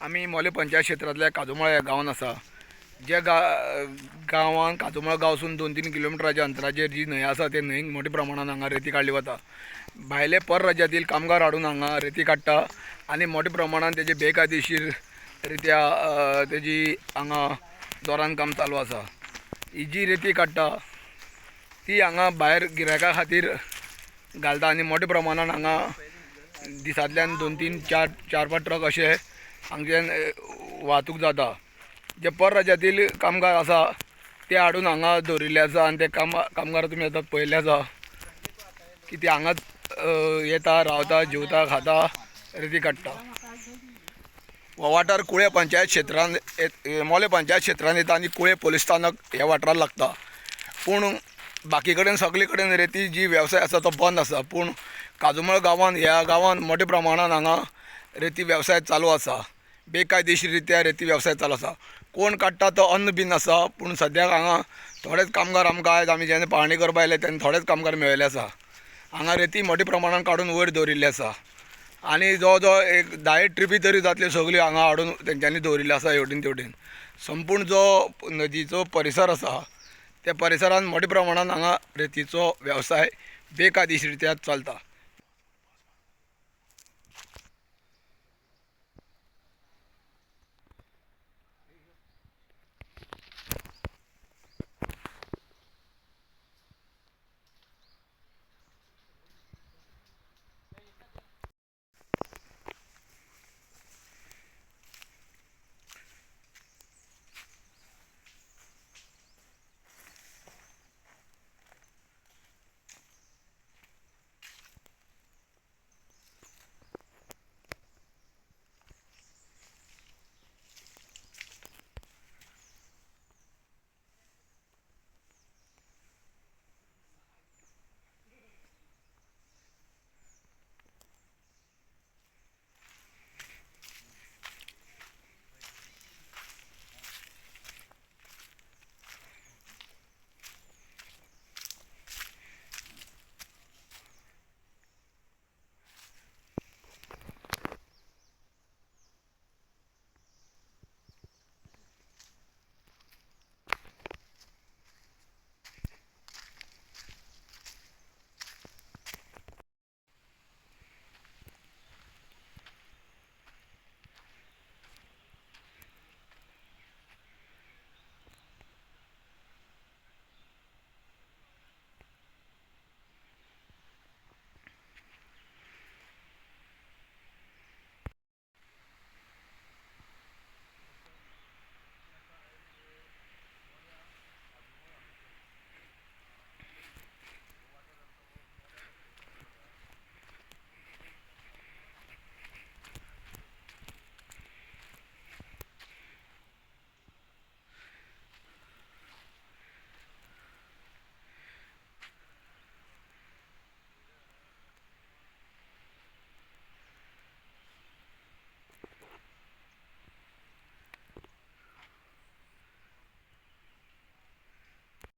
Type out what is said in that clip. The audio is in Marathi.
आमी मोले पंचायत क्षेत्रांतल्या काजूमळ या गांवांत आसा ज्या गा गांवांत काजूमळ गांवसून दोन तीन किलोमिटराच्या अंतराचेर जी न्हंय आसा ते न्हंयेक मोठ्या प्रमाणात हांगा रेती काडली वता भायले परराज्यातील कामगार हाडून हांगा रेती काडटा आनी मोठ्या प्रमाणात तेजे बेकायदेशीर रित्या तेजी हांगा जोरान काम चालू आसा ही जी रेती काडटा ती हांगा भायर गिरायका खातीर घालता आनी मोठ्या प्रमाणात हांगा दिसांतल्यान दोन तीन चार चार पांच ट्रक अशे हांगच्यान वाहतूक जाता जे परराज्यातील कामगार आसा ते हाडून हांगा दवरिल्ले आसा आनी ते काम कामगार तुमी आतां पळयल्ले आसा की ते हांगाच येता रावता जेवता खाता रेती काडटा. हो वाठार कुळे पंचायत क्षेत्रांत मोले पंचायत क्षेत्रांत येता आनी कुळे पोलीस स्थानक ह्या वाठाराक लागता. पूण बाकी कडेन सगळे कडेन रेती जी वेवसाय आसा तो बंद आसा पूण काजुमळ गांवांत ह्या गांवांत मोठ्या प्रमाणान हांगा रेती वेवसाय चालू आसा बेकायदेशीर रित्या रेती वेवसाय चालू आसा कोण काडटा तो अन्न बीन आसा पूण सद्याक हांगा थोडेच कामगार आमकां आयज आमी जेन्ना पाहणी करपा आयले तेन्ना थोडेच कामगार मेळिल्ले आसा हांगा रेती मोठ्या प्रमाणान काडून वयर दवरिल्ली आसा आनी जो जो एक धा एक ट्रिपी तरी जातल्यो सगल्यो हांगा हाडून तेंच्यांनी दवरिल्ल्यो आसा हेवटेन तेवटेन संपूर्ण जो नदीचो परिसर आसा त्या परिसरांत मोठ्या प्रमाणान हांगा रेतीचो वेवसाय बेकायदेशीर रित्या चलता.